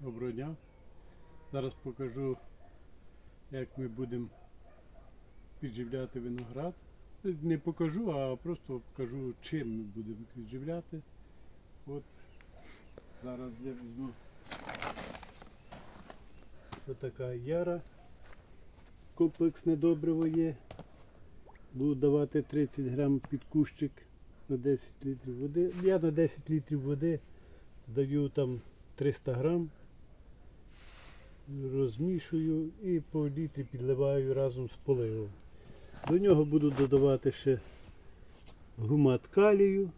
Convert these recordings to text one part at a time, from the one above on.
Доброго дня. Зараз покажу, як ми будемо підживляти виноград. Не покажу, а просто покажу, чим ми будемо підживляти. От зараз я візьму ось така яра. Комплексне добриво є. Буду давати 30 грам під кущик на 10 літрів води. Я на 10 літрів води даю там 300 грам, розмішую і по літрі підливаю разом з поливом. До нього буду додавати ще гумат калію,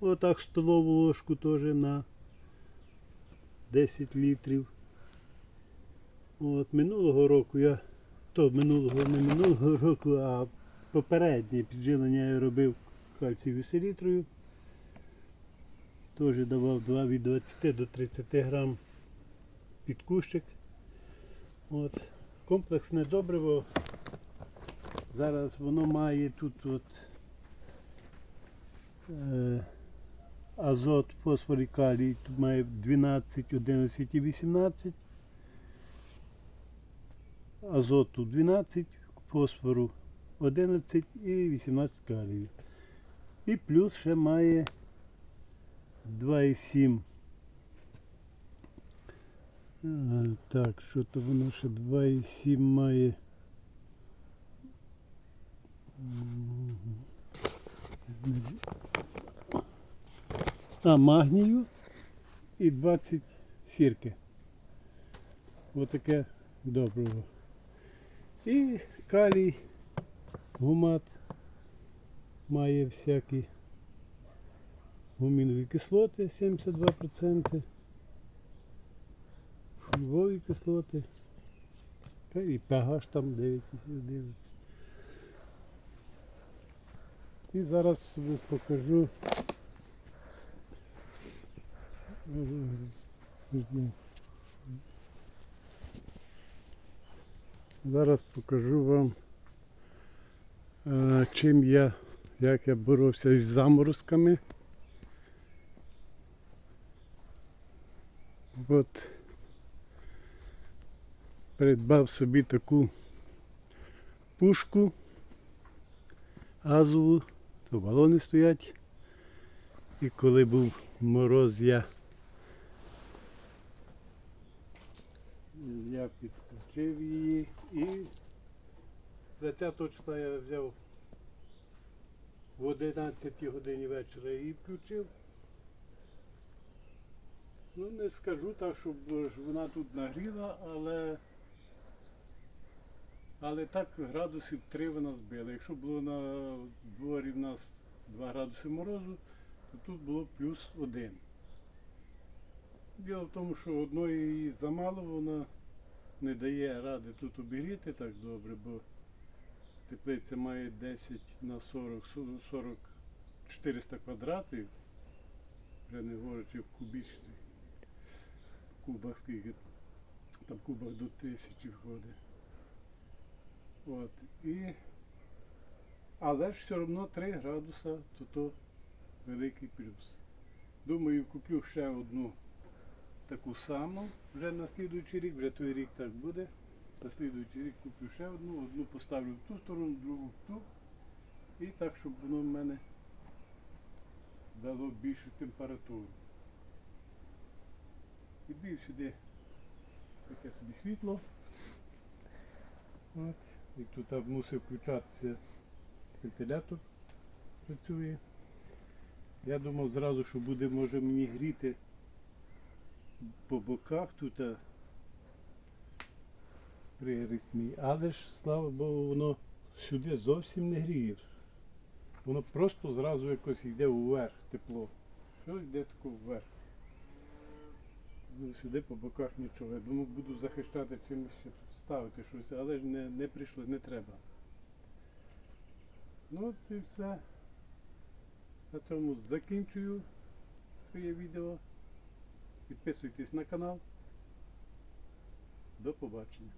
отак столову ложку теж на 10 літрів. От минулого року я, то минулого не минулого року, а попереднє підживлення я робив кальцією селітрою. Теж давав 2 від 20 до 30 грам під кущик. От. Комплексне добриво. Зараз воно має тут от, е, азот, фосфор і калій. Тут має 12, 11 і 18. Азоту 12, фосфору 11 і 18 калію. І плюс ще має 2,7. Так, що то воно ще 2,7 має. А, магнію і 20 сірки. Отаке добриво. І калій, гумат має всякі гумінові кислоти 72%, фольвові кислоти, та і pH там 9,11. І зараз покажу. Зараз покажу вам, е, чим я, як я боровся із заморозками. От придбав собі таку пушку газову, то балони стоять. І коли був мороз, я, я підключив її і 20 числа я взяв в 11 годині вечора її включив. Ну не скажу так, щоб вона тут нагріла, але але так градусів 3 вона збила. Якщо було на дворі в нас 2 градуси морозу, то тут було плюс 1. Діло в тому, що одної її замало, вона не дає ради тут обігріти так добре, бо теплиця має 10 на 40, 40 400 квадратів, вже не говорячи в кубічних кубах скільки, там кубах до тисячі входить. От. І... Але ж все одно 3 градуса, то то великий плюс. Думаю, куплю ще одну таку саму вже на слідуючий рік, вже той рік так буде. На слідуючий рік куплю ще одну, одну поставлю в ту сторону, другу в ту. І так, щоб воно в мене дало більшу температуру. Підбив сюди таке собі світло. От. І тут мусив включатися вентилятор працює. Я думав зразу, що буде може мені гріти по боках тут а, приріст мій. Але ж, слава Богу, воно сюди зовсім не гріє. Воно просто зразу якось йде вверх тепло. Що йде тако вверх. Ну, Сюди по боках нічого. Я думав, буду захищати чимось ставити щось, але ж не, не прийшло, не треба. Ну от і все. На тому закінчую своє відео. Підписуйтесь на канал. До побачення.